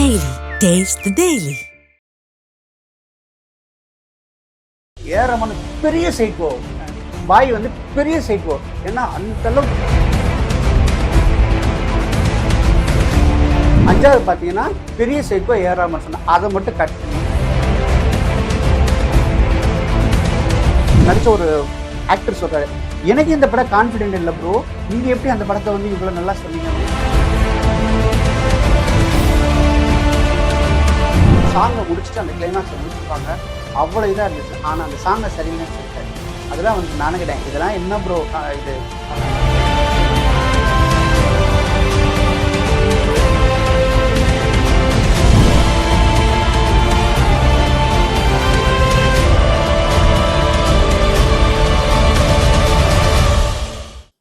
Daily taste daily ஏரமன் பெரிய psycho. பாய் வந்து பெரிய சைக்கோ. ஏன்னா அந்த அளவுக்கு. அஞ்சாவது பார்த்தீங்கன்னா பெரிய சைக்கோ ஏறாமல் சொன்னா அதை மட்டும் கட் நடித்த நடிச்ச ஒரு ஆக்டர் சொல்றாரு எனக்கு இந்த படம் கான்ஃபிடென்ட் இல்லை ப்ரோ நீங்க எப்படி அந்த படத்தை வந்து இவ்வளவு நல்லா சொன்னீங்க சாங்கை முடிச்சுட்டு அந்த கிளைமேக்ஸை முடிச்சிருப்பாங்க. அவ்வளோ இதாக இருந்துச்சு. ஆனால் அந்த சாங்கை சரியில்லைன்னு சொல்லிட்டாரு. அதெல்லாம் வந்து நானும் கேட்டேன் இதெல்லாம் என்ன ப்ரோ இது.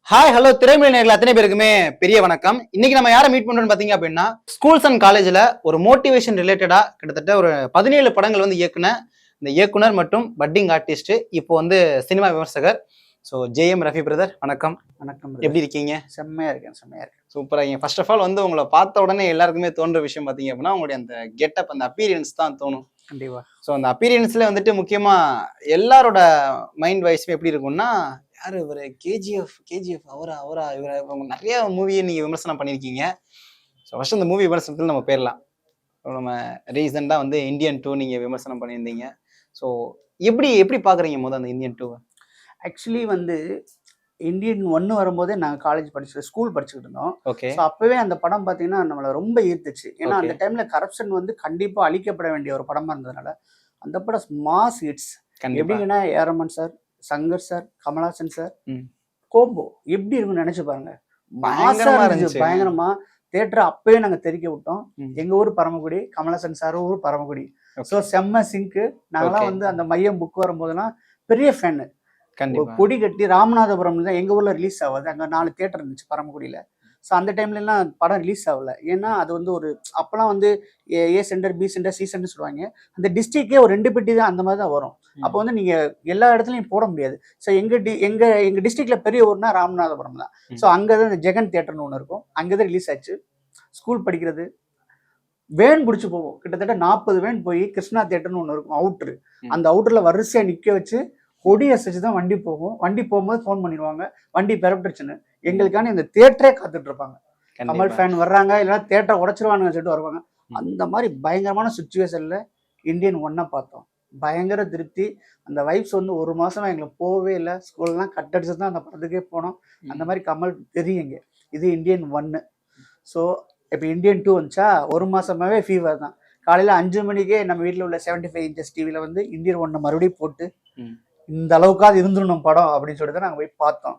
ஹாய் ஹலோ திரைமொழி நேர்கள் அத்தனை பேருக்குமே பெரிய வணக்கம். இன்னைக்கு நம்ம யாரை மீட் பண்றோம்னு பாத்தீங்க அப்படின்னா ஸ்கூல்ஸ் அண்ட் காலேஜ்ல ஒரு மோட்டிவேஷன் ரிலேட்டடா கிட்டத்தட்ட ஒரு பதினேழு படங்கள் வந்து இயக்குன இந்த இயக்குனர் மற்றும் பட்டிங் ஆர்டிஸ்ட் இப்போ வந்து சினிமா விமர்சகர். ஸோ ஜேஎம் ரஃபி பிரதர் வணக்கம். வணக்கம் எப்படி இருக்கீங்க? செம்மையாக இருக்கேன் செம்மையாக இருக்கேன். சூப்பரா இருக்கீங்க. ஃபர்ஸ்ட் ஆஃப் ஆல் வந்து உங்களை பார்த்த உடனே எல்லாருக்குமே தோன்ற விஷயம் பாத்தீங்க அப்படின்னா உங்களுடைய அந்த கெட்டப் அந்த அப்பீரியன்ஸ் தான் தோணும். கண்டிப்பாக ஸோ அந்த அப்பீரியன்ஸ்ல வந்துட்டு முக்கியமா எல்லாரோட மைண்ட் வைஸுமே எப்படி இருக்கும்னா யாரு இவர்? கேஜிஎஃப் கேஜிஎஃப் அவரா அவரா? இவரா இவங்க நிறைய மூவியை நீங்க விமர்சனம் பண்ணியிருக்கீங்க ஸோ ஃபர்ஸ்ட் அந்த மூவி விமர்சனத்தில் நம்ம போயிடலாம் நம்ம ரீசெண்டாக வந்து இந்தியன் டூ நீங்க விமர்சனம் பண்ணியிருந்தீங்க. ஸோ எப்படி எப்படி பாக்குறீங்க முதல் அந்த இந்தியன் டூ ஆக்சுவலி வந்து இந்தியன் ஒன்று வரும்போதே நாங்கள் காலேஜ் படிச்சு ஸ்கூல் படிச்சுக்கிட்டு இருந்தோம். ஓகே ஸோ அப்போவே அந்த படம் பார்த்தீங்கன்னா நம்மளை ரொம்ப ஈர்த்துச்சு. ஏன்னா அந்த. டைமில் கரப்ஷன் வந்து கண்டிப்பாக அழிக்கப்பட வேண்டிய ஒரு படமாக இருந்ததுனால அந்த படம் mass hits எப்படிங்கன்னா A R Rahman sir Shankar sir Kamal Haasan sir. Combo எப்படி இருக்கும்னு நினைச்சு பாருங்க பயங்கரமா மாசா இருந்துச்சு. இருந்துச்சு பயங்கரமா தேட்டர் அப்பவே நாங்க தெரிக்க விட்டோம். எங்க ஊர் பரமக்குடி கமலஹாசன் சார் ஊர் பரமக்குடி. ஸோ செம்ம சிங்க்கு நாங்களாம். வந்து அந்த மையம் புக் வரும்போதெல்லாம் பெரிய ஃபேனு கொடி கட்டி ராமநாதபுரம் தான் எங்க ஊர்ல ரிலீஸ் ஆகாது அங்க நாலு தேட்டர் இருந்துச்சு பரமக்குடியில ஸோ அந்த டைம்ல எல்லாம் படம் ரிலீஸ் ஆகல. ஏன்னா அது வந்து ஒரு அப்பெல்லாம் வந்து A centre B centre C centre சொல்லுவாங்க. அந்த டிஸ்ட்ரிக்டே ஒரு ரெண்டு பெட்டி தான் அந்த மாதிரி தான் வரும். அப்போ வந்து நீங்க எல்லா இடத்துலயும் போட முடியாது. ஸோ எங்க டி எங்க எங்க டிஸ்ட்ரிக்ட்ல பெரிய ஊர்னா ராமநாதபுரம் தான். ஸோ அங்கதான் இந்த ஜெகன் தியேட்டர்னு ஒன்று இருக்கும். அங்கதான் ரிலீஸ் ஆச்சு. ஸ்கூல் படிக்கிறது. வேன் பிடிச்சி போவோம் கிட்டத்தட்ட நாற்பது வேன் போய் கிருஷ்ணா தியேட்டர்னு ஒன்று இருக்கும் அவுட்ரு. அந்த அவுட்டர்ல வரிசையா நிக்க வச்சு கொடி அசைச்சு தான் வண்டி போகும். வண்டி போகும்போது ஃபோன் பண்ணிடுவாங்க. வண்டி பெறப்பட்டுச்சுன்னு எங்களுக்கான இந்த தேட்டரே காத்துட்டு இருப்பாங்க கமல் ஃபேன் வர்றாங்க. இல்லைன்னா தேட்டரை உடச்சிருவானுங்க சொல்லிட்டு வருவாங்க. அந்த மாதிரி பயங்கரமான சுச்சுவேஷன்ல இந்தியன் ஒன்னை பார்த்தோம். பயங்கர திருப்தி. அந்த வைப்ஸ் வந்து ஒரு மாசமா எங்களுக்கு போகவே இல்லை. ஸ்கூல்லாம் கட் அடிச்சு தான் அந்த படத்துக்கே போனோம். அந்த மாதிரி கமல் தெரியுங்க இது இந்தியன் ஒன்னு ஸோ இப்போ இந்தியன் டூ வந்துச்சா? ஒரு மாசமாவே ஃபீவர் தான். காலையில அஞ்சு மணிக்கே நம்ம வீட்டில் உள்ள செவன்டி ஃபைவ் இன்ச்சஸ் டிவியில் வந்து இந்தியன் ஒன்னை மறுபடியும் போட்டு. இந்த அளவுக்காவது இருந்துடணும் படம் அப்படின்னு சொல்லிட்டு தான் நாங்கள் போய் பார்த்தோம்.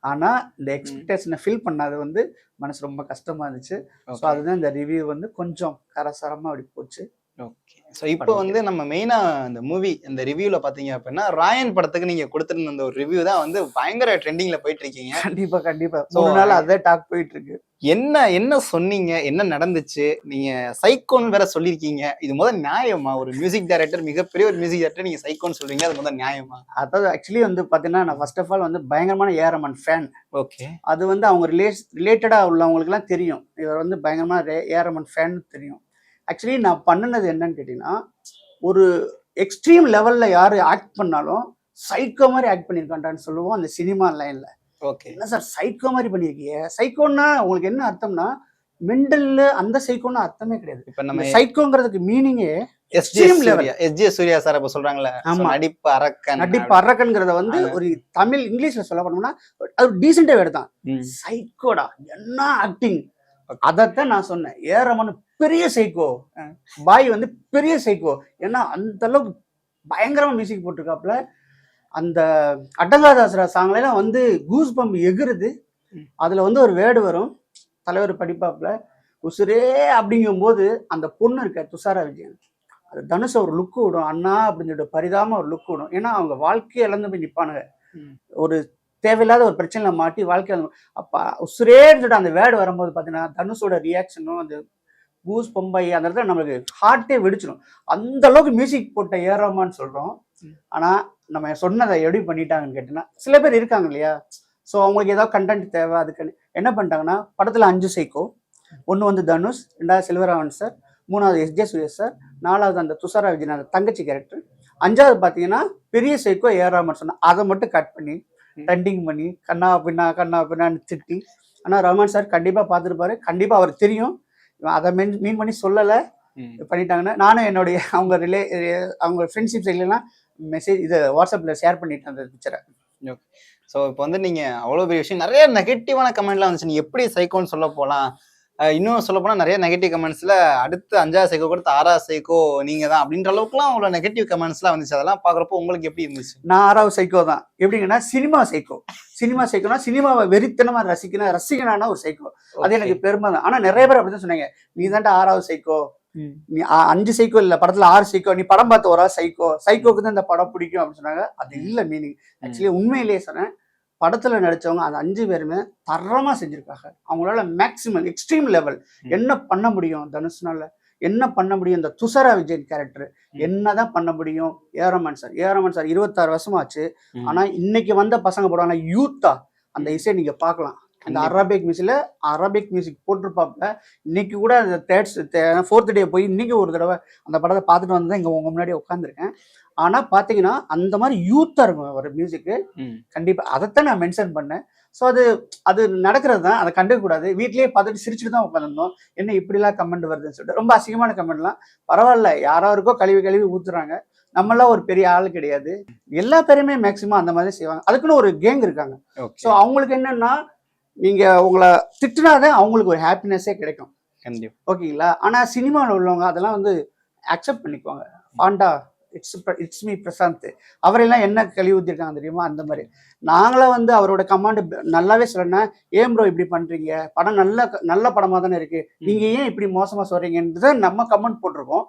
ஆனா இந்த எக்ஸ்பெக்டேஷனை ஃபில் பண்ணது வந்து மனசு ரொம்ப கஷ்டமா இருந்துச்சு. ஸோ. அதுதான் இந்த ரிவ்யூ வந்து கொஞ்சம் கரசரமா அப்படி போச்சு. ஓகே. ஸோ இப்போ வந்து நம்ம மெயினா இந்த மூவி இந்த ரிவ்யூல பாத்தீங்க அப்படின்னா ராயன் படத்துக்கு நீங்க கொடுத்திருந்த அந்த ஒரு ரிவ்யூ தான் வந்து பயங்கர ட்ரெண்டிங்ல போயிட்டு இருக்கீங்க. கண்டிப்பா கண்டிப்பா. So, மூணு நாள் அதே டாக் போயிட்டு இருக்கு. என்ன என்ன சொன்னீங்க? என்ன நடந்துச்சு? நீங்க சைக்கோன்னு வேற சொல்லியிருக்கீங்க. இது முதல் நியாயமா? ஒரு மியூசிக் டைரக்டர் மிகப்பெரிய ஒரு மியூசிக் டைரக்டர் நீங்க சைக்கோன்னு சொல்றீங்க அது முதல் நியாயமா? அதாவது ஆக்சுவலி வந்து பாத்தீங்கன்னா நான் ஃபர்ஸ்ட் ஆஃப் ஆல் வந்து பயங்கரமான ஏரமன் ஃபேன் ஓகே. அது வந்து அவங்க ரிலேட் ரிலேட்டடா உள்ளவங்களுக்குலாம் தெரியும். இவர் வந்து பயங்கரமான ஏரமன் ஃபேன் தெரியும். ஆக்சுவலி நான் பண்ணினது என்னன்னு கேட்டீங்கன்னா ஒரு எக்ஸ்ட்ரீம் லெவல்ல யாரு ஆக்ட் பண்ணாலும் சைக்கோ மாதிரி ஆக்ட் பண்ணியிருக்கான்டான்னு சொல்லுவோம் அந்த சினிமா லைன்ல ஓகே என்ன சார் சைக்கோ மாதிரி பண்ணியிருக்கீங்க சைக்கோன்னா உங்களுக்கு என்ன அர்த்தம்னா மெண்டல்ல அந்த சைக்கோன்னா அர்த்தமே கிடையாது இப்ப நம்ம சைக்கோங்கிறதுக்கு மீனிங்கே SJ extreme level. Surya SJ Surya sir அப்ப சொல்றாங்கல்ல so ஆமா. நடிப்பு அரக்கன் நடிப்பு அரக்கன்கிறத வந்து. ஒரு தமிழ் இங்கிலீஷ்ல சொல்ல போனோம்னா அது டீசெண்டா வேர்டு தான். சைக்கோடா என்ன ஆக்டிங். அதைத்தான் நான் சொன்னேன் ஏரமன் பெரிய சைக்கோ. பாய் வந்து பெரிய சைக்கோ ஏன்னா அந்த அளவுக்கு பயங்கரமா மியூசிக் போட்டிருக்காப்புல. அந்த அட்டங்காதாசரா சாங்ல எல்லாம் வந்து கூஸ் பம்ப் எகுறுது. ம். அதுல வந்து ஒரு வேர்டு வரும். தலைவர் படிப்பாப்புல. உசுரே அப்படிங்கும்போது அந்த பொண்ணு இருக்க துஷாரா விஜயன். அது தனுஷ் ஒரு லுக்கு விடும். அண்ணா அப்படின்னு சொல்லிட்டு பரிதாம ஒரு லுக்கு விடும். ஏன்னா அவங்க வாழ்க்கையை இழந்து போய் நிப்பானுங்க. ம். ஒரு தேவையில்லாத ஒரு பிரச்சனையில மாட்டி வாழ்க்கை அப்ப உசுரேன்னு சொல்லிட்டு அந்த வேர்டு வரும்போது பாத்தீங்கன்னா தனுஷோட ரியாக்ஷனும் அந்த பூஸ் பொம்பை அந்த இடத்துல நம்மளுக்கு ஹார்ட்டே வெடிச்சிடும் அந்த அளவுக்கு மியூசிக் போட்ட ஏறாமான்னு சொல்றோம். ம். ஆனா நம்ம சொன்னதை எப்படி பண்ணிட்டாங்கன்னு கேட்டீங்கன்னா சில பேர் இருக்காங்க இல்லையா? ஸோ அவங்களுக்கு ஏதாவது கண்டென்ட் தேவை அதுக்கு என்ன பண்ணிட்டாங்கன்னா படத்துல அஞ்சு சைக்கோ ஒன்று வந்து தனுஷ் ரெண்டாவது செல்வராமன் சார் மூணாவது எஸ்ஜே சுயஸ் சார் நாலாவது அந்த துஷாரா விஜயன் அந்த தங்கச்சி கேரக்டர் அஞ்சாவது பார்த்தீங்கன்னா பெரிய சைக்கோ ஏறாம சொன்னா அதை மட்டும் கட் பண்ணி ட்ரெண்டிங் பண்ணி கண்ணா பின்னா கண்ணா பின்னான்னு திட்டி. ஆனால் ரஹ்மான் சார் கண்டிப்பாக பார்த்துருப்பாரு. கண்டிப்பாக அவருக்கு தெரியும். அதை மீன் மீன் பண்ணி சொல்லலை. பண்ணிட்டாங்கன்னா நானும் என்னுடைய அவங்க ரிலே அவங்க ஃப்ரெண்ட்ஷிப் சைட்லாம் மெசேஜ் இது வாட்ஸ்அப்பில் ஷேர் பண்ணிட்டேன் அந்த பிக்சரை ஸோ இப்போ வந்து நீங்க அவ்வளோ பெரிய விஷயம் நிறைய நெகட்டிவான கமெண்ட்லாம் வந்துச்சு. நீ எப்படி சைக்கோன்னு சொல்ல போலாம்? அஹ் இன்னும் சொல்ல போனா நிறைய நெகட்டிவ் கமெண்ட்ஸ்ல அடுத்து அஞ்சாவது சைக்கோ கொடுத்து ஆறாவது சைக்கோ நீங்க தான் அப்படின்ற அளவுக்குலாம் அவ்வளோ நெகட்டிவ் கமெண்ட்ஸ்லாம் வந்துச்சு. அதெல்லாம் பாக்குறப்போ உங்களுக்கு எப்படி இருந்துச்சு? நான் ஆறாவது சைக்கோ தான். எப்படிங்கன்னா சினிமா சைக்கோ சினிமா சைக்கோனா சினிமாவை வெறித்தனமா ரசிக்கணும். ரசிக்கனான ஒரு சைக்கோ அது எனக்கு பெருமை தான் ஆனா நிறைய பேர் அப்படிதான் சொன்னாங்க. நீ தான்டா ஆறாவது சைக்கோ. நீ அஞ்சு சைக்கோ இல்ல படத்துல ஆறு சைக்கோ நீ படம் பார்த்த ஒரு ஆள் சைக்கோ சைக்கோக்கு தான் இந்த படம் பிடிக்கும். அப்படின்னு சொன்னாங்க. அது இல்ல மீனிங் ஆக்சுவலி உண்மையிலேயே சொன்னேன். படத்துல நடிச்சவங்க அந்த அஞ்சு பேருமே தரமா செஞ்சிருக்காங்க. அவங்களால மேக்சிமம் எக்ஸ்ட்ரீம் லெவல். என்ன பண்ண முடியும் தனுஷ்னால? என்ன பண்ண முடியும் இந்த துஷாரா விஜயன் கேரக்டர். என்னதான் பண்ண முடியும்? ஏரமன் சார் ஏரமன் சார் இருபத்தாறு வருஷமாச்சு. ம். ஆனா இன்னைக்கு வந்த பசங்க போடுவாங்க யூத்தா அந்த இசையை நீங்க பார்க்கலாம். அந்த. அரபிக் மியூசிக்ல அரபிக் மியூசிக் போட்டிருப்பாப்ல இன்னைக்கு கூட அந்த தேர்ட் ஃபோர்த் டே போய் இன்னைக்கு ஒரு தடவை அந்த படத்தை பார்த்துட்டு வந்து இங்க உங்க முன்னாடி உட்காந்துருக்கேன் ஆனா பாத்தீங்கன்னா அந்த மாதிரி யூத்தா இருக்கும் ஒரு மியூசிக் ம். கண்டிப்பா. அதைத்தான் நான் மென்ஷன் பண்ணேன். ஸோ அது அது நடக்கிறது தான் அதை கண்டுக்க கூடாது. வீட்லயே பார்த்துட்டு சிரிச்சுட்டு தான் உட்காந்துருந்தோம் என்ன இப்படிலாம் கமெண்ட் வருதுன்னு சொல்லிட்டு ரொம்ப அசிங்கமான கமெண்ட்லாம் பரவாயில்ல. யாரோ இருக்கோ கழுவி கழுவி ஊத்துறாங்க. நம்மளாம் ஒரு பெரிய ஆள் கிடையாது. எல்லா பேருமே மேக்சிமம் அந்த மாதிரி செய்வாங்க. அதுக்குன்னு ஒரு கேங் இருக்காங்க. ஸோ அவங்களுக்கு என்னன்னா நீங்க உங்களை திட்டுனாதான் அவங்களுக்கு ஒரு ஹாப்பினஸே கிடைக்கும். ஓகேங்களா? ஆனா சினிமாவில் உள்ளவங்க அதெல்லாம் வந்து அக்செப்ட் பண்ணிக்குவாங்க. பாண்டா இட்ஸ் இட்ஸ் மீ பிரசாந்த். அவரெல்லாம் என்ன கழுவி ஊத்திருக்காங்க தெரியுமா? அந்த மாதிரி. நாங்களும் வந்து அவரோட கமாண்ட் நல்லாவே சொல்லணும் ஏன் ப்ரோ இப்படி பண்றீங்க? படம் நல்ல நல்ல படமா தானே இருக்கு. நீங்க ஏன் இப்படி மோசமா சொல்றீங்கன்றத நம்ம கமெண்ட் போட்டிருக்கோம்.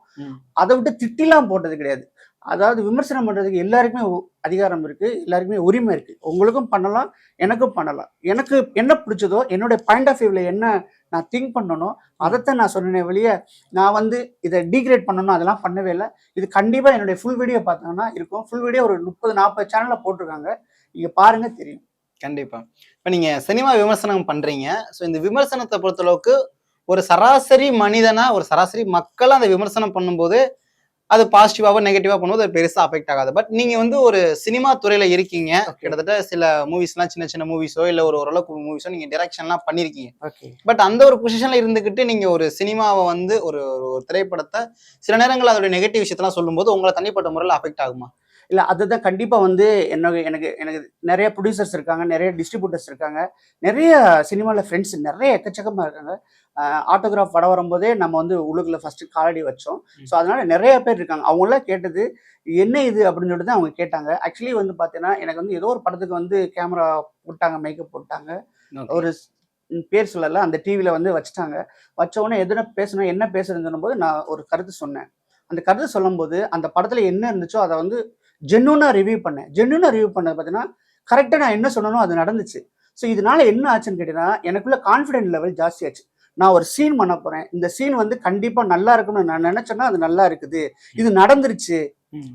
அதை விட்டு திட்டிலாம் போட்டது கிடையாது. அதாவது விமர்சனம் பண்ணுறதுக்கு எல்லாருக்குமே அதிகாரம் இருக்குது எல்லாருக்குமே உரிமை இருக்குது உங்களுக்கும் பண்ணலாம் எனக்கும் பண்ணலாம். எனக்கு என்ன பிடிச்சதோ என்னுடைய பாயிண்ட் ஆஃப் வியூவில் என்ன நான் திங்க் பண்ணனோ அதைத்தான் நான் சொன்னேன் வெளியே நான் வந்து இதை டீக்ரேட் பண்ணணும் அதெல்லாம் பண்ணவே இல்லை. இது கண்டிப்பாக என்னுடைய ஃபுல் வீடியோ பார்த்தாங்கன்னா இருக்கும். ஃபுல் வீடியோ ஒரு முப்பது நாற்பது சேனலில் போட்டிருக்காங்க. நீங்கள் பாருங்கள் தெரியும். கண்டிப்பாக இப்போ நீங்கள் சினிமா விமர்சனம் பண்ணுறீங்க ஸோ இந்த விமர்சனத்தை பொறுத்தளவுக்கு ஒரு சராசரி மனிதனாக ஒரு சராசரி மக்களாக அந்த விமர்சனம் பண்ணும்போது அது பாசிட்டிவாவோ நெகட்டிவா பண்ணும்போது அது பெருசா அஃபெக்ட் ஆகாது. பட் நீங்க வந்து ஒரு சினிமா துறையில இருக்கீங்க. கிட்டத்தட்ட சில மூவிஸ்லாம் சின்ன சின்ன மூவிஸோ இல்ல ஒரு ஓரளவுக்கு மூவிஸோ நீங்க டிரெக்ஷன்லாம் பண்ணிருக்கீங்க. ஓகே பட் அந்த ஒரு பொசிஷன்ல இருந்துகிட்டு நீங்க ஒரு சினிமாவை வந்து ஒரு ஒரு திரைப்படத்தை சில நேரங்கள் அதோட நெகட்டிவ் விஷயத்தெல்லாம் சொல்லும்போது உங்களை தனிப்பட்ட முறையில் அஃபெக்ட் ஆகுமா? இல்லை அதுதான் கண்டிப்பாக வந்து என்னோட எனக்கு எனக்கு நிறைய ப்ரொடியூசர்ஸ் இருக்காங்க நிறைய டிஸ்ட்ரிபியூட்டர்ஸ் இருக்காங்க நிறைய சினிமாவில் ஃப்ரெண்ட்ஸ் நிறைய எக்கச்சக்கமாக இருக்காங்க. ஆட்டோகிராஃப் படம் வரும்போதே நம்ம வந்து உள்ளுக்குள்ள ஃபஸ்ட்டு காலடி வச்சோம். ஸோ அதனால நிறைய பேர் இருக்காங்க. அவங்களாம் கேட்டது என்ன இது? அப்படின்னு சொல்லிட்டு அவங்க கேட்டாங்க. ஆக்சுவலி வந்து பார்த்தீங்கன்னா எனக்கு வந்து ஏதோ ஒரு படத்துக்கு வந்து கேமரா போட்டாங்க மேக்கப் போட்டாங்க. ஒரு பேர் சொல்லல. அந்த டிவியில் வந்து வச்சுட்டாங்க. வச்ச உடனே எதுனா பேசணும் என்ன பேசுறதுன்னு போது நான் ஒரு கருத்து சொன்னேன். அந்த கருத்து சொல்லும்போது அந்த படத்துல என்ன இருந்துச்சோ அதை வந்து ஜென்யூனா ரிவ்யூ பண்ணேன். ஜென்யூனா ரிவ்யூ பண்ணது பார்த்தீங்கன்னா கரெக்டாக நான் என்ன சொன்னனோ அது நடந்துச்சு. ஸோ இதனால என்ன ஆச்சுன்னு கேட்டீங்கன்னா எனக்குள்ள கான்ஃபிடென்ட் லெவல் ஜாஸ்தி ஆச்சு. நான் ஒரு சீன் பண்ண போறேன். இந்த சீன் வந்து கண்டிப்பா நல்லா இருக்கும்னு நான் நினைச்சேன்னா அது நல்லா இருக்குது. இது நடந்துருச்சு.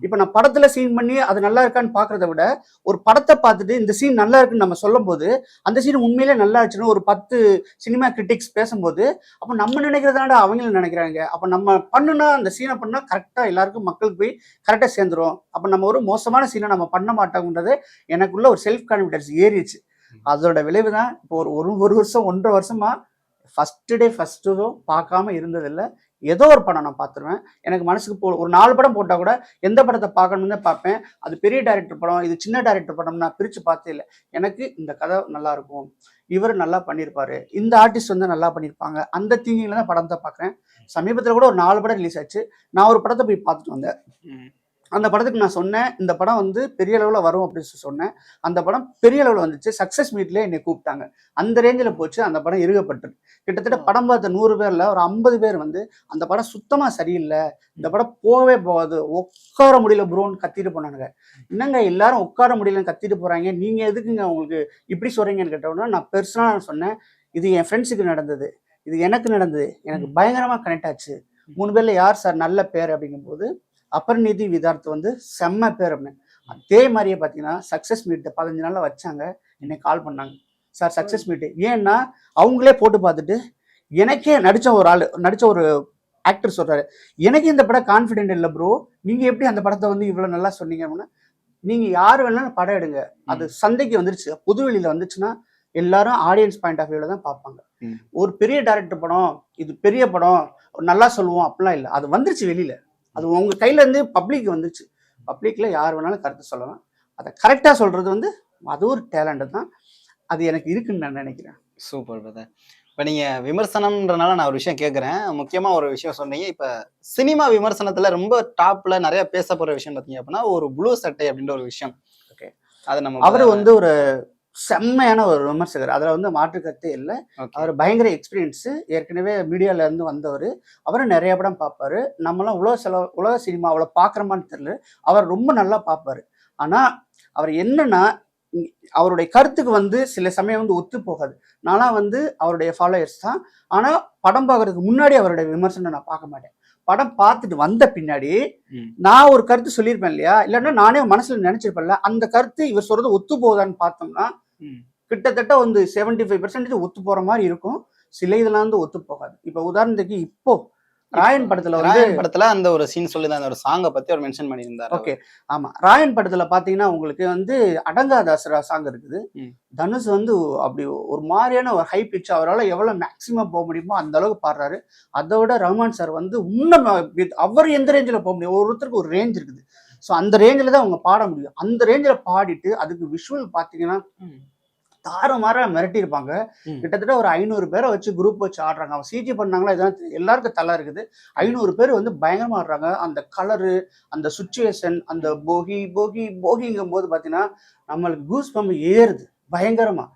இப்போ நான் படத்துல சீன் பண்ணி அது நல்லா இருக்கான்னு பாக்குறத விட ஒரு படத்தை பார்த்துட்டு இந்த சீன் நல்லா இருக்குன்னு நம்ம சொல்லும்போது அந்த சீன் உண்மையிலே நல்லா இருந்துச்சுன்னு ஒரு பத்து சினிமா கிரிட்டிக்ஸ் பேசும்போது அப்போ நம்ம நினைக்கிறதாட அவங்களும் நினைக்கிறாங்க. அப்போ நம்ம பண்ணுனா அந்த சீனை பண்ணா கரெக்டாக எல்லாருக்கும் மக்களுக்கு போய் கரெக்டாக சேர்ந்துரும். அப்போ நம்ம ஒரு மோசமான சீனை நம்ம பண்ண மாட்டோம்ன்றது எனக்குள்ள ஒரு செல்ஃப் கான்ஃபிடன்ஸ் ஏறிச்சு அதோட விளைவு தான் இப்போ ஒரு ஒரு ஒரு வருஷம் ஒன்றரை வருஷமா ஃபர்ஸ்ட் டே ஃபர்ஸ்ட் ஷோ பார்க்காம இருந்ததில்ல. ஏதோ ஒரு படம் நான் பார்த்துருவேன். எனக்கு மனசுக்கு போ ஒரு நாலு படம் போட்டால் கூட எந்த படத்தை பார்க்கணும்னு தான் பார்ப்பேன். அது பெரிய டைரக்டர் படம் இது சின்ன டைரக்டர் படம் நான் பிரித்து பார்த்தே இல்லை. எனக்கு இந்த கதை நல்லா இருக்கும். இவர் நல்லா பண்ணியிருப்பாரு. இந்த ஆர்டிஸ்ட் வந்து நல்லா பண்ணியிருப்பாங்க. அந்த திங்கிங்ல தான் படத்தை பார்க்குறேன். சமீபத்தில் கூட ஒரு நாலு படம் ரிலீஸ் ஆச்சு. நான் ஒரு படத்தை போய் பார்த்துட்டு வந்தேன். அந்த படத்துக்கு நான் சொன்னேன் இந்த படம் வந்து பெரிய அளவில் வரும் அப்படின்னு சொன்னேன். அந்த படம் பெரிய அளவில் வந்துச்சு. சக்ஸஸ் மீட்லேயே என்னை கூப்பிட்டாங்க. அந்த ரேஞ்சில் போச்சு அந்த படம் இருகப்பட்டது கிட்டத்தட்ட படம் பார்த்த நூறு பேரில் ஒரு ஐம்பது பேர் வந்து அந்த படம் சுத்தமாக சரியில்லை இந்த படம் போகவே போகாது உட்கார முடியல ப்ரோன்னு கத்திட்டு போனானுங்க. என்னங்க எல்லாரும் உட்கார முடியலன்னு கத்திட்டு போகிறாங்க நீங்கள் எதுக்குங்க உங்களுக்கு இப்படி சொல்கிறீங்கன்னு கேட்டோன்னா நான் பெர்சனலாக சொன்னேன் இது என் ஃப்ரெண்ட்ஸுக்கு நடந்தது. இது எனக்கு நடந்தது. எனக்கு பயங்கரமாக கனெக்ட் ஆச்சு. மூணு பேர்ல யார் சார்? நல்ல பேர் அப்படிங்கும்போது அபர்நிதி விதார்த் வந்து செம்ம பேர் அப்படின்னு. அதே மாதிரியே பார்த்தீங்கன்னா சக்ஸஸ் மீட் பதினஞ்சு நாளில் வச்சாங்க. என்னை கால் பண்ணாங்க. சார் சக்ஸஸ் மீட்டு ஏன்னா அவங்களே போட்டு பார்த்துட்டு எனக்கே நடித்த ஒரு ஆள் நடித்த ஒரு ஆக்டர் சொல்றாரு. எனக்கு இந்த படம் கான்ஃபிடென்ட் இல்லை ப்ரோ நீங்க எப்படி அந்த படத்தை வந்து இவ்வளவு நல்லா சொன்னீங்க? அப்படின்னா. நீங்க யார் வேணாலும் படம் எடுங்க. அது சந்தைக்கு வந்துருச்சு. புதுவெளியில வந்துச்சுன்னா எல்லாரும் ஆடியன்ஸ் பாயிண்ட் ஆஃப் வியூல தான் பார்ப்பாங்க. ஒரு பெரிய டைரக்டர் படம் இது பெரிய படம் நல்லா சொல்லுவோம் அப்படிலாம் இல்லை. அது வந்துருச்சு வெளியில. அது உங்க கையில இருந்து பப்ளிக் வந்துருச்சு பப்ளிக்ல யார் வேணாலும் கருத்து சொல்லலாம். அதை கரெக்டா சொல்றது வந்து அது ஒரு டேலண்ட் தான். அது எனக்கு இருக்குன்னு நான் நினைக்கிறேன். சூப்பர் பிரதர் இப்போ நீங்க விமர்சனம்ன்றனால நான் ஒரு விஷயம் கேட்குறேன் முக்கியமா ஒரு விஷயம் சொன்னீங்க. இப்போ சினிமா விமர்சனத்துல ரொம்ப டாப்ல நிறைய பேச போற விஷயம் பார்த்தீங்க அப்படின்னா ஒரு ப்ளூ சட்டை அப்படின்ற ஒரு விஷயம். Okay. அது நம்ம அவர் வந்து ஒரு செம்மையான ஒரு விமர்சகர். அதுல வந்து மாற்று கருத்தே இல்லை. அவர் பயங்கர எக்ஸ்பீரியன்ஸ் ஏற்கனவே மீடியால இருந்து வந்தவர். அவரும் நிறைய படம் பார்ப்பாரு. நம்மலாம் உலக செலவு உலக சினிமா அவ்வளோ பார்க்குறோமான்னு தெரியல. அவர் ரொம்ப நல்லா பார்ப்பாரு. ஆனா அவர் என்னன்னா அவருடைய கருத்துக்கு வந்து சில சமயம் வந்து ஒத்து போகாது. நான்லாம் வந்து அவருடைய ஃபாலோயர்ஸ் தான். ஆனா படம் பார்க்கறதுக்கு முன்னாடி அவருடைய விமர்சனம் நான் பார்க்க மாட்டேன். படம் பார்த்துட்டு வந்த பின்னாடி. நான் ஒரு கருத்து சொல்லியிருப்பேன் இல்லையா? இல்லைன்னா நானே மனசுல நினைச்சிருப்பேன்ல. அந்த கருத்து இவர் சொல்றது ஒத்து போகுதான்னு பார்த்தோம்னா. கிட்டத்தட்ட வந்து செவன்டி ஃபைவ் பர்சன்டேஜ் ஒத்து போற மாதிரி இருக்கும். சில இதெல்லாம் வந்து ஒத்து போகாது. இப்ப உதாரணத்துக்கு இப்போ ராயன் படத்துல வந்து ராயன் படத்துல அந்த ஒரு சீன் சொல்லி அந்த ஒரு சாங்கை பத்தி அவர் மென்ஷன் பண்ணியிருந்தாரு ஓகே ஆமா. ராயன் படத்துல பாத்தீங்கன்னா உங்களுக்கு வந்து அடங்காதாசரா சாங் இருக்குது. தனுஷ் வந்து அப்படி ஒரு மாதிரியான ஒரு ஹை பிச் அவரால் எவ்வளவு மேக்சிமம் போக முடியுமோ அந்த அளவுக்கு பாடுறாரு. அதை விட ரஹ்மான் சார் வந்து இன்னும் அவர் எந்த ரேஞ்சில் போக முடியும்? ஒருத்தருக்கு ஒரு ரேஞ்ச் இருக்குது. ஸோ அந்த ரேஞ்சில் தான் அவங்க பாட முடியும் அந்த ரேஞ்சில் பாடிட்டு அதுக்கு விஷுவல் பார்த்தீங்கன்னா. தாறுமாறா மிரட்டியிருப்பாங்க. கிட்டத்தட்ட ஒரு ஐநூறு பேரை வச்சு குரூப் வச்சு ஆடுறாங்க அவங்க சிஜி பண்ணாங்களா இதெல்லாம். எல்லாருக்கும் தலை இருக்குது ஐநூறு பேர் வந்து பயங்கரமா ஆடுறாங்க அந்த கலரு அந்த சுச்சுவேஷன் அந்த போகி போகி போகிங்கும் போது பார்த்தீங்கன்னா நம்மளுக்கு கூஸ் பம்பு ஏறுது பயங்கரமா.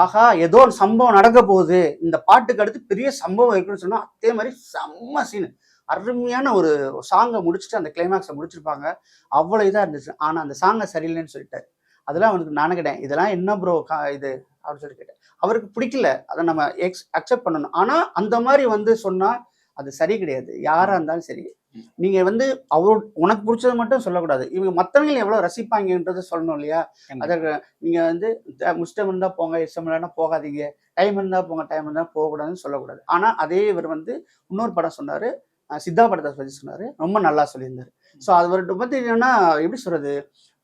ஆஹா ஏதோ ஒரு சம்பவம் நடக்க போகுது இந்த பாட்டுக்கு அடுத்து பெரிய சம்பவம் இருக்குன்னு சொன்னா அதே மாதிரி செம்ம சீனு அருமையான ஒரு சாங்கை முடிச்சுட்டு அந்த கிளைமேக்ஸை முடிச்சிருப்பாங்க. அவ்வளோ இதாக இருந்துச்சு. ஆனால் அந்த சாங்கை சரியில்லைன்னு சொல்லிட்டாரு. அதெல்லாம் அவனுக்கு நானே கேட்டேன் இதெல்லாம் என்ன ப்ரோ இது? அப்படின்னு சொல்லி கேட்டேன். அவருக்கு பிடிக்கல. அதை நம்ம எக்ஸ் அக்செப்ட் பண்ணணும். ஆனால் அந்த மாதிரி வந்து சொன்னால் அது சரி கிடையாது. யாராக இருந்தாலும் சரி. ம். நீங்கள் வந்து அவர் உனக்கு பிடிச்சது மட்டும் சொல்லக்கூடாது. இவங்க மற்றவங்க எவ்வளோ ரசிப்பாங்கன்றது சொல்லணும் இல்லையா. அதற்கு நீங்கள் வந்து த- முஷ்டம் இருந்தால் போங்க இஷ்டம் இல்லைன்னா போகாதீங்க. டைம் இருந்தால் போங்க டைம் இருந்தால் போகக்கூடாதுன்னு சொல்லக்கூடாது. ஆனால் அதே இவர் வந்து இன்னொரு படம் சொன்னார் சித்தா படத்தை பற்றி சொன்னார். ரொம்ப நல்லா சொல்லியிருந்தார். ஸோ அது அவர்கிட்ட பற்றி எப்படி சொல்கிறது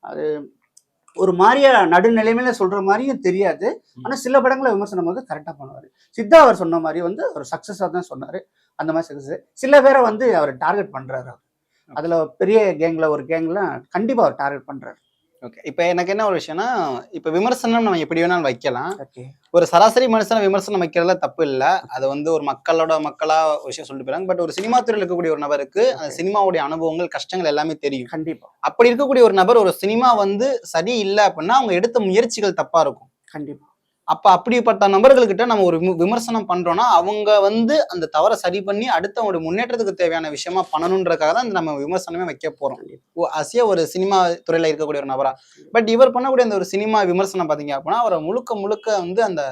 அது ஒரு மாதிரியா நடுநிலைமையில சொல்ற மாதிரியும் தெரியாது. ஆனா சில படங்களை விமர்சனம் வந்து கரெக்டா பண்ணுவாரு. சித்தா அவர் சொன்ன மாதிரி வந்து ஒரு சக்சஸா தான் சொன்னாரு. அந்த மாதிரி சக்சஸ் சில பேரை வந்து அவர் டார்கெட் பண்றாரு அவர். அதுல பெரிய கேங்ல ஒரு கேங்ல கண்டிப்பா அவர் டார்கெட் பண்றாரு. ஓகே இப்போ எனக்கு என்ன ஒரு விஷயம்னா இப்போ விமர்சனம் நம்ம எப்படி வேணாலும் வைக்கலாம். ஒரு சராசரி மனுஷன விமர்சனம் வைக்கிறதுல தப்பு இல்லை. அது வந்து ஒரு மக்களோட மக்களா ஒரு விஷயம் சொல்லிட்டு போயிறாங்க பட் ஒரு சினிமா துறையில் இருக்கக்கூடிய ஒரு நபருக்கு அந்த சினிமாவுடைய அனுபவங்கள் கஷ்டங்கள் எல்லாமே தெரியும். கண்டிப்பா. அப்படி இருக்கக்கூடிய ஒரு நபர் ஒரு சினிமா வந்து சரி இல்லை அப்படின்னா அவங்க எடுத்த முயற்சிகள் தப்பா இருக்கும். கண்டிப்பா. அப்ப அப்படிப்பட்ட நபர்கள்கிட்ட நம்ம ஒரு விம- விமர்சனம் பண்றோம்னா அவங்க வந்து அந்த தவறை சரி பண்ணி அடுத்த அவங்களுடைய முன்னேற்றத்துக்கு தேவையான விஷயமா பண்ணணுன்றதுக்காக தான் இந்த நம்ம விமர்சனமே வைக்க போறோம் ஓ அசிய ஒரு சினிமா துறையில இருக்கக்கூடிய ஒரு நபரா பட் இவர் பண்ணக்கூடிய அந்த ஒரு சினிமா விமர்சனம் பாத்தீங்க அப்படின்னா அவரை முழுக்க முழுக்க வந்து அந்த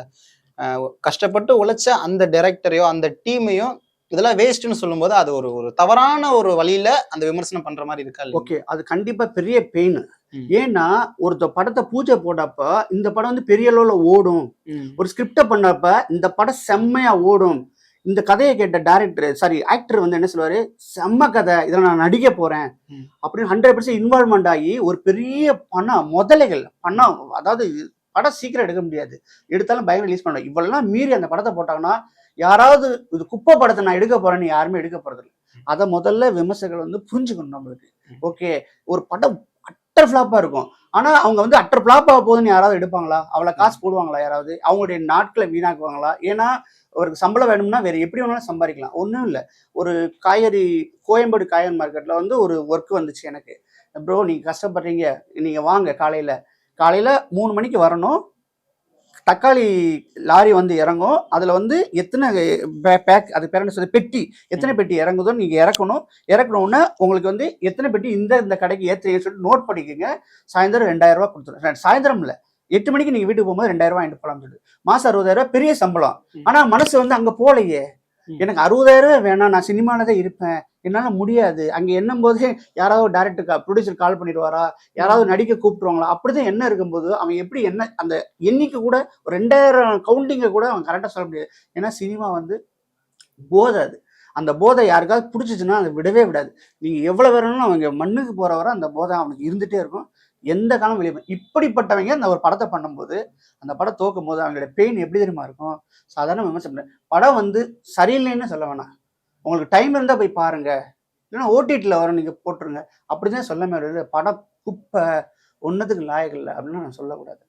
கஷ்டப்பட்டு உழைச்ச அந்த டைரக்டரையோ அந்த டீமையோ இதெல்லாம் வேஸ்ட்னு சொல்லும்போது அது ஒரு ஒரு தவறான ஒரு வழியில அந்த விமர்சனம் பண்ற மாதிரி இருக்கா? ஓகே அது கண்டிப்பா பெரிய பெயின். ஏன்னா ஒருத்த படத்தை பூஜை போட்டப்ப இந்த படம் வந்து பெரிய அளவுல ஓடும். ஒரு ஸ்கிரிப்டை பண்ணப்ப இந்த படம் செம்மையா ஓடும். இந்த கதையை கேட்ட டேரக்டர் சாரி ஆக்டர் வந்து என்ன சொல்லுவாரு? செம்ம கதை. இதில் நான் நடிக்க போறேன். அப்படின்னு ஹண்ட்ரட் பர்சன்ட் இன்வால்மெண்ட் ஆகி ஒரு பெரிய பணம் முதலைகள் பணம் அதாவது படம் சீக்கிரம் எடுக்க முடியாது. எடுத்தாலும் பயங்கர ரிலீஸ் பண்ணணும். இவ்வளவுலாம் மீறி அந்த படத்தை போட்டாங்கன்னா யாராவது இது குப்பை படத்தை நான் எடுக்க போறேன்னு யாருமே எடுக்க போறது இல்லை அதை முதல்ல விமர்சகர்கள் வந்து புரிஞ்சுக்கணும் நம்மளுக்கு. ஓகே ஒரு படம் அட்டர் ஃப்ளாப்பாக இருக்கும். ஆனா அவங்க வந்து அட்டர் ஃப்ளாப்பாக ஆக போகுதுன்னு யாராவது எடுப்பாங்களா? அவ்வளவு காசு போடுவாங்களா யாராவது? அவங்களுடைய நாட்களை வீணாக்குவாங்களா? ஏன்னா அவருக்கு சம்பளம் வேணும்னா வேற எப்படி வேணாலும் சம்பாதிக்கலாம். ஒன்றும் இல்லை. ஒரு காய்கறி கோயம்பேடு காய்கறி மார்க்கெட்ல வந்து ஒரு ஒர்க் வந்துச்சு எனக்கு. ப்ரோ நீங்க கஷ்டப்படுறீங்க. நீங்க வாங்க காலையில. காலையில மூணு மணிக்கு வரணும். தக்காளி லாரி வந்து இறங்கும். அதுல வந்து எத்தனை பேக் அது பேர் என்ன சொல்றது? பெட்டி. எத்தனை பெட்டி இறங்குதோ நீங்க இறக்கணும். இறக்கணும்னா உங்களுக்கு வந்து எத்தனை பெட்டி இந்த இந்த கடைக்கு ஏற்றுறீங்கன்னு சொல்லிட்டு நோட் பண்ணிக்கோங்க. சாயந்தரம் ரெண்டாயிரம் ரூபாய் கொடுத்துருவேன் சாயந்தரம் இல்ல. எட்டு மணிக்கு நீங்க வீட்டுக்கு போகும்போது ரெண்டாயிரம் ரூபாய் வாங்கிட்டு போலாம் சொல்லிட்டு. மாசம் அறுபதாயிரம் பெரிய சம்பளம். ம். ஆனா மனசு வந்து அங்க போலையே. ம். எனக்கு அறுபதாயிரம் ரூபாய் வேணாம் நான் சினிமாவில் தான் இருப்பேன். என்னால் முடியாது. அங்கே என்னும் போதே யாராவது டேரக்டர் ப்ரொடியூசர் கால் பண்ணிடுவாரா? யாராவது நடிக்க கூப்பிட்டுருவாங்களா? அப்படிதான் என்ன இருக்கும்போது அவன் எப்படி என்ன அந்த எண்ணிக்கை கூட ஒரு ரெண்டாயிரம் கவுண்டிங்கை கூட அவன் கரெக்டாக சொல்ல முடியாது. ஏன்னா சினிமா வந்து போதாது. அந்த போதை யாருக்காவது பிடிச்சிச்சுன்னா அதை விடவே விடாது. நீங்கள் எவ்வளோ வேணும்னு அவங்க மண்ணுக்கு போகிற வரை அந்த போதை அவனுக்கு இருந்துகிட்டே இருக்கும். எந்த காலம் வெளியே இப்படிப்பட்டவங்க அந்த ஒரு படத்தை பண்ணும்போது அந்த படம் தோக்கும் போது அவங்களோட பெயின் எப்படி தெரியுமா இருக்கும்? சாதாரண விமர்சனம் படம் வந்து சரியில்லைன்னு சொல்ல வேணாம். உங்களுக்கு டைம் இருந்தால் போய் பாருங்கள் இல்லைன்னா ஓடிடியில் வரும் நீங்கள் போட்டுருங்க. அப்படிதான் சொல்ல மாதிரி படம் குப்பை ஒன்றுத்துக்கு லாயக்கில்லை அப்படின்னு நான் சொல்லக்கூடாது.